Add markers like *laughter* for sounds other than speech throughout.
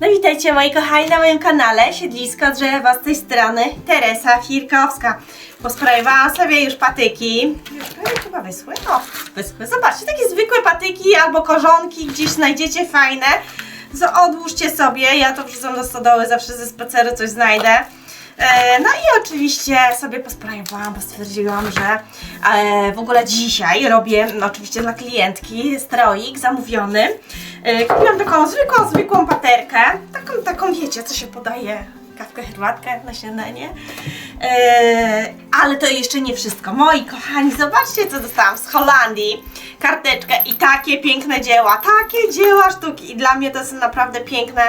No witajcie moi kochani na moim kanale Siedlisko Drzewa z tej strony Teresa Firkowska. Posprajowałam sobie już patyki. Już prawie chyba wyschły. O, wyschły. Zobaczcie, takie zwykłe patyki albo korzonki gdzieś znajdziecie fajne. Odłóżcie sobie, ja to wrzucam do stodoły, zawsze ze spaceru coś znajdę. E, No i oczywiście sobie posprajowałam, bo stwierdziłam, że e, w ogóle dzisiaj robię, no oczywiście dla klientki, stroik zamówiony. E, Kupiłam taką zwykłą, zwykłą paterkę, taką, taką wiecie, co się podaje, kawkę, herbatkę na śniadanie. E, ale to jeszcze nie wszystko. Moi kochani, zobaczcie, co dostałam z Holandii. Karteczkę i takie piękne dzieła, takie dzieła sztuki. I dla mnie to są naprawdę piękne,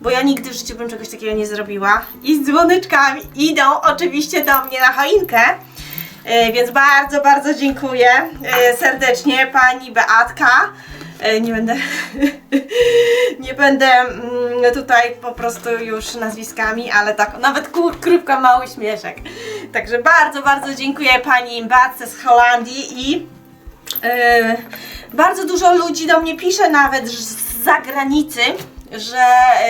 bo ja nigdy w życiu bym czegoś takiego nie zrobiła. I z dzwoneczkami idą oczywiście do mnie na choinkę. E, Więc bardzo, bardzo dziękuję e, serdecznie pani Beatka. E, Nie będę, *laughs* nie będę mm, tutaj po prostu już nazwiskami, ale tak, nawet kur, mały śmieszek. Także bardzo, bardzo dziękuję pani Beatce z Holandii i e, bardzo dużo ludzi do mnie pisze nawet z zagranicy, że e,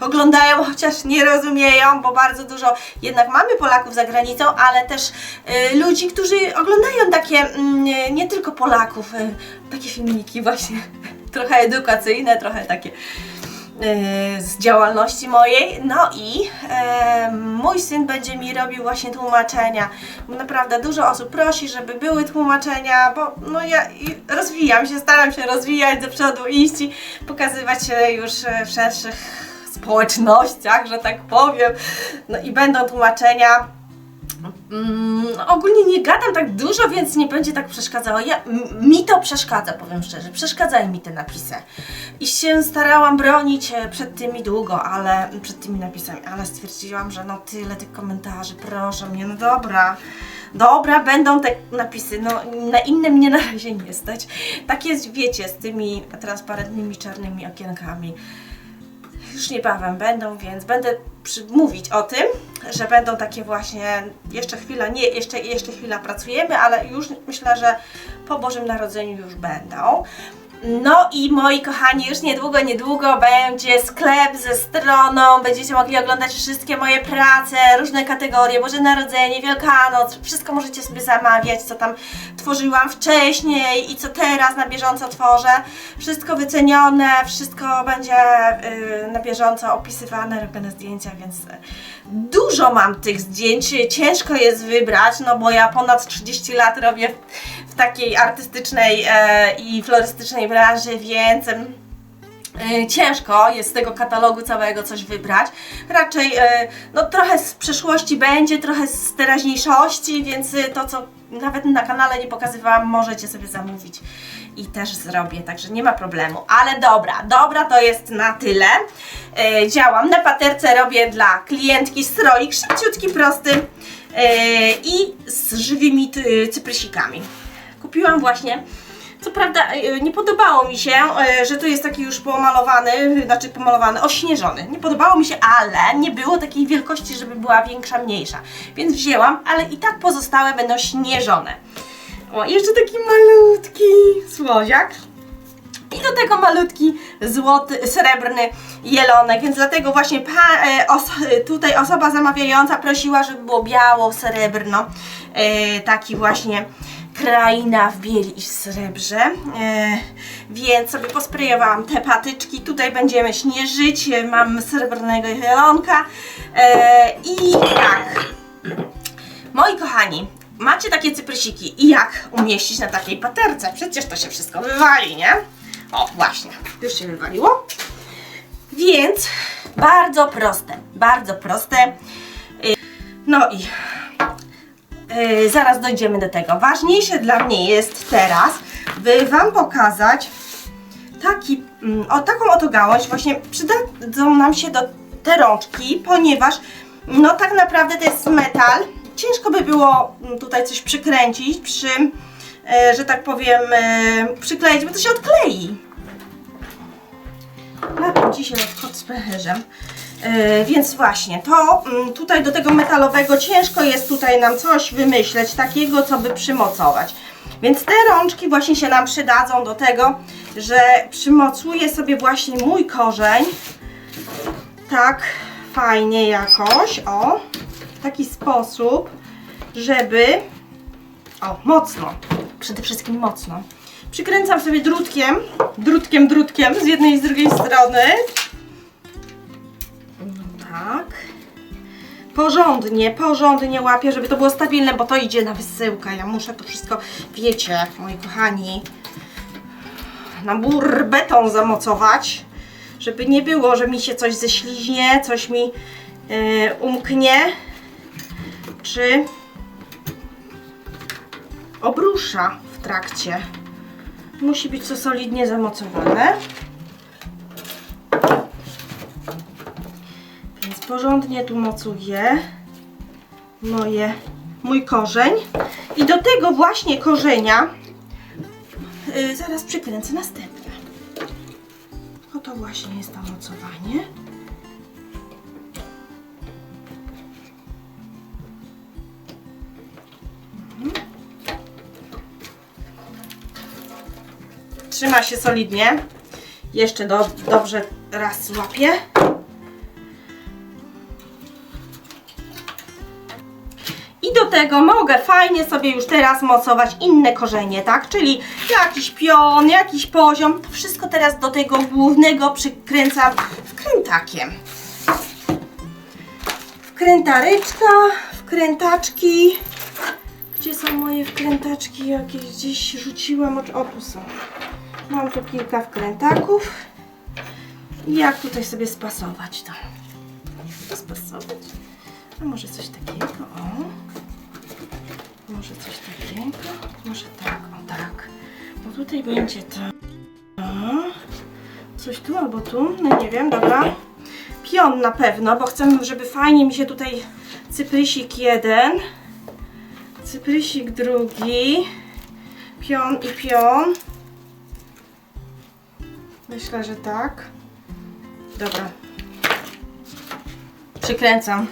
oglądają, chociaż nie rozumieją, bo bardzo dużo jednak mamy Polaków za granicą, ale też e, ludzi, którzy oglądają takie, mm, nie- tylko Polaków, e, takie filmiki właśnie, *laughs* trochę edukacyjne, trochę takie z działalności mojej. No i e, mój syn będzie mi robił właśnie tłumaczenia. Naprawdę dużo osób prosi, żeby były tłumaczenia, bo no ja rozwijam się, staram się rozwijać do przodu, iść i pokazywać się już w szerszych społecznościach, że tak powiem. No i będą tłumaczenia. Mm, ogólnie nie gadam tak dużo, więc nie będzie tak przeszkadzało. Ja, mi to przeszkadza, powiem szczerze. Przeszkadzają mi te napisy. I się starałam bronić e, przed tymi długo, ale przed tymi napisami, ale stwierdziłam, że no tyle tych komentarzy, proszę mnie, no dobra. Dobra, będą te napisy, no na inne mnie na razie nie stać. Tak jest, wiecie, z tymi transparentnymi czarnymi okienkami już niebawem będą, więc będę mówić o tym, że będą takie właśnie, jeszcze chwila, nie, jeszcze, jeszcze chwila pracujemy, ale już myślę, że po Bożym Narodzeniu już będą. No i moi kochani, już niedługo, niedługo będzie sklep ze stroną, będziecie mogli oglądać wszystkie moje prace, różne kategorie, Boże Narodzenie, Wielkanoc, wszystko możecie sobie zamawiać, co tam tworzyłam wcześniej i co teraz na bieżąco tworzę. Wszystko wycenione, wszystko będzie y, na bieżąco opisywane, robione zdjęcia, więc y, dużo mam tych zdjęć, ciężko jest wybrać, no bo ja ponad 30 lat robię w, takiej artystycznej e, i florystycznej branży, więc e, ciężko jest z tego katalogu całego coś wybrać. Raczej e, no, trochę z przeszłości będzie, trochę z teraźniejszości, więc to, co nawet na kanale nie pokazywałam, możecie sobie zamówić i też zrobię, także nie ma problemu. Ale dobra, dobra to jest na tyle. Działam na paterce, robię dla klientki stroik szybciutki, prosty i z żywymi cyprysikami. Kupiłam właśnie co prawda e, nie podobało mi się, e, że to jest taki już pomalowany, znaczy pomalowany, ośnieżony. Nie podobało mi się, ale nie było takiej wielkości, żeby była większa, mniejsza. Więc wzięłam, ale i tak pozostałe będą śnieżone. O, jeszcze taki malutki słodziak. I do tego malutki złoty, srebrny jelonek, więc dlatego właśnie pa, e, os, tutaj osoba zamawiająca prosiła, żeby było biało, srebrno, taki właśnie kraina w bieli i w srebrze, e, więc sobie posprejowałam te patyczki, tutaj będziemy śnieżyć, e, mam srebrnego jelonka e, i tak, moi kochani, macie takie cyprysiki i jak umieścić na takiej paterce? Przecież to się wszystko wywali, nie? O, właśnie, już się wywaliło. Więc bardzo proste, bardzo proste. Y, No i y, zaraz dojdziemy do tego. Ważniejsze dla mnie jest teraz, by Wam pokazać taki, mm, o, taką oto gałąź. Właśnie przydadzą nam się do te rączki, ponieważ no tak naprawdę to jest metal. Ciężko by było mm, tutaj coś przykręcić, przy, e, że tak powiem, e, przykleić, bo to się odklei. Napięci się specherzem. Yy, więc właśnie, to mm, tutaj do tego metalowego ciężko jest tutaj nam coś wymyśleć takiego, co by przymocować. Więc te rączki właśnie się nam przydadzą do tego, że przymocuję sobie właśnie mój korzeń tak fajnie jakoś, o, w taki sposób, żeby, o, mocno, przede wszystkim mocno. Przykręcam sobie drutkiem, drutkiem, drutkiem z jednej i z drugiej strony. Tak. Porządnie, porządnie łapię, żeby to było stabilne, bo to idzie na wysyłkę. Ja muszę to wszystko, wiecie, moi kochani, na bur beton zamocować, żeby nie było, że mi się coś ześliźnie, coś mi yy, umknie, czy obrusza w trakcie. Musi być to solidnie zamocowane. Porządnie tu mocuję moje, mój korzeń. I do tego właśnie korzenia yy, zaraz przykręcę następne. Oto właśnie jest to mocowanie. Trzyma się solidnie. Jeszcze do, dobrze raz złapię. I do tego mogę fajnie sobie już teraz mocować inne korzenie, tak? Czyli jakiś pion, jakiś poziom. To wszystko teraz do tego głównego przykręcam wkrętakiem. Wkrętareczka, wkrętaczki. Gdzie są moje wkrętaczki? Jakieś gdzieś rzuciłam. O, tu są. Mam tu kilka wkrętaków. Jak tutaj sobie spasować to? To spasować? A może coś takiego? O. Może coś takiego? Może tak, o tak. Bo tutaj będzie. O. Coś tu albo tu? No nie wiem, dobra. Pion na pewno, bo chcę, żeby fajnie mi się tutaj cyprysik jeden, cyprysik drugi, pion i pion. Myślę, że tak. Dobra. Przykręcam.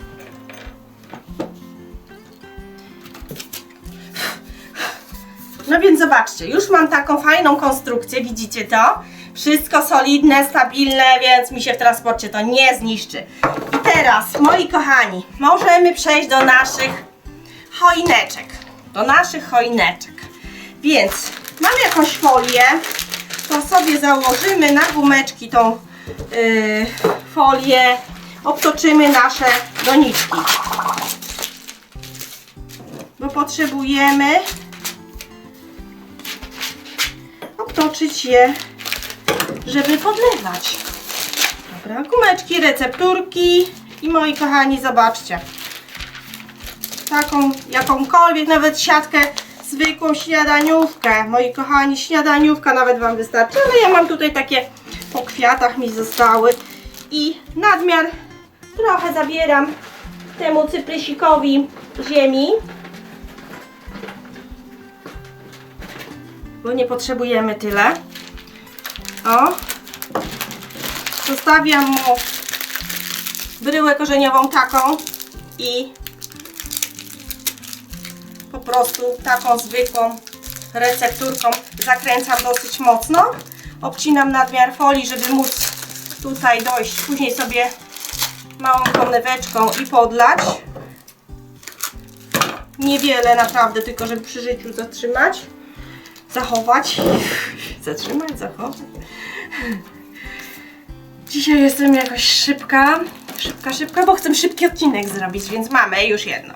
No więc zobaczcie, już mam taką fajną konstrukcję, widzicie to? Wszystko solidne, stabilne, więc mi się w transporcie to nie zniszczy. I teraz, moi kochani, możemy przejść do naszych choineczek. Do naszych choineczek. Więc mam jakąś folię, to sobie założymy na gumeczki tą yy, folię, obtoczymy nasze doniczki. Bo potrzebujemy obtoczyć je, żeby podlewać. Dobra, gumeczki, recepturki i moi kochani, zobaczcie. Taką, jakąkolwiek, nawet siatkę, zwykłą śniadaniówkę. Moi kochani, śniadaniówka nawet Wam wystarczy, ale ja mam tutaj takie po kwiatach mi zostały i nadmiar trochę zabieram temu cyprysikowi ziemi. Bo nie potrzebujemy tyle. O. Zostawiam mu bryłę korzeniową taką i po prostu taką zwykłą recepturką zakręcam dosyć mocno. Obcinam nadmiar folii, żeby móc tutaj dojść. Później sobie małą koneweczką i podlać. Niewiele naprawdę, tylko żeby przy życiu zatrzymać zachować. *laughs* Zatrzymać, zachować. Dzisiaj jestem jakoś szybka. Szybka, szybka, bo chcę szybki odcinek zrobić, więc mamy już jedno.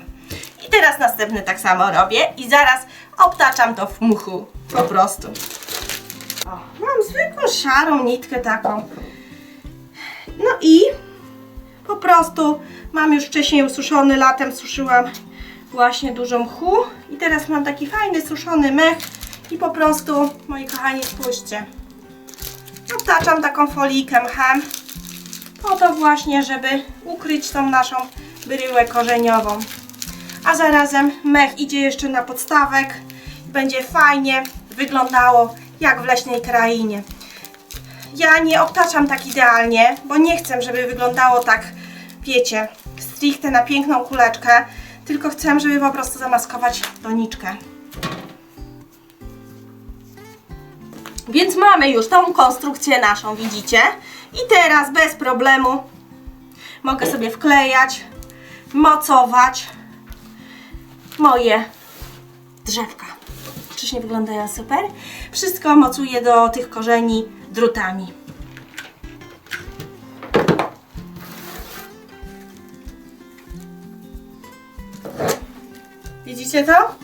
I teraz następny tak samo robię i zaraz obtaczam to w muchu. Po prostu. O, mam zwykłą szarą nitkę taką. No i po prostu mam już wcześniej ususzony, latem suszyłam właśnie dużo mchu i teraz mam taki fajny suszony mech i po prostu, moi kochani, spójrzcie. Obtaczam taką folijkę mchem po to właśnie, żeby ukryć tą naszą bryłę korzeniową. A zarazem mech idzie jeszcze na podstawek będzie fajnie wyglądało jak w leśnej krainie. Ja nie obtaczam tak idealnie, bo nie chcę, żeby wyglądało tak, wiecie, stricte na piękną kuleczkę, tylko chcę, żeby po prostu zamaskować doniczkę. Więc mamy już tą konstrukcję naszą, widzicie? I teraz bez problemu mogę sobie wklejać, mocować moje drzewka. Czyż nie wyglądają super? Wszystko mocuję do tych korzeni drutami. Widzicie to?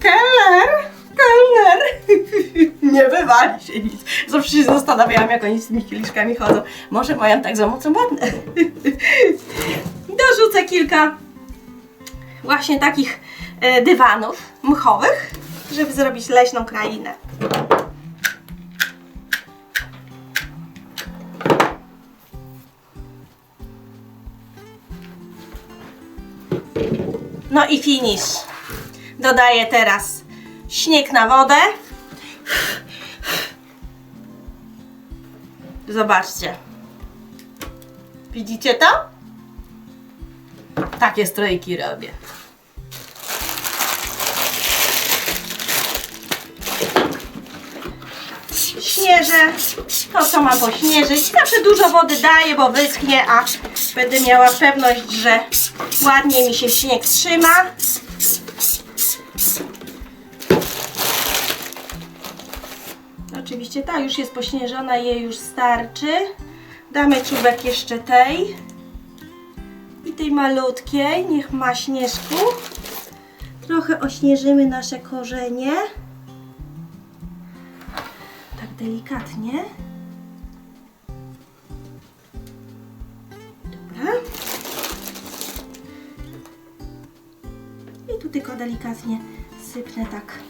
Kelner! Kelner! Nie wywali się nic. Zawsze się zastanawiałam, jak oni z tymi kieliszkami chodzą. Może mają tak zamocowane. Dorzucę kilka właśnie takich e, dywanów mchowych, żeby zrobić leśną krainę. No i finish. Dodaję teraz śnieg na wodę. Zobaczcie. Widzicie to? Takie strojki robię. Śnieżę to, co mam pośnieżyć. Zawsze dużo wody daję, bo wyschnie, a będę miała pewność, że ładnie mi się śnieg trzyma. Oczywiście ta już jest pośnieżona, jej już starczy. Damy czubek jeszcze tej. I tej malutkiej, niech ma śnieżku. Trochę ośnieżymy nasze korzenie. Tak delikatnie. Dobra. I tu tylko delikatnie sypnę tak.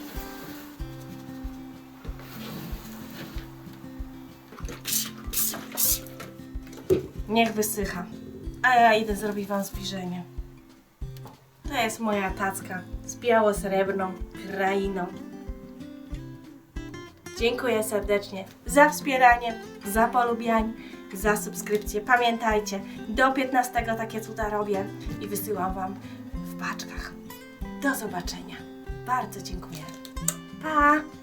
Niech wysycha. A ja idę zrobić Wam zbliżenie. To jest moja tacka z biało-srebrną krainą. Dziękuję serdecznie za wspieranie, za polubianie, za subskrypcję. Pamiętajcie, do 15 takie cuda robię i wysyłam Wam w paczkach. Do zobaczenia. Bardzo dziękuję. Pa!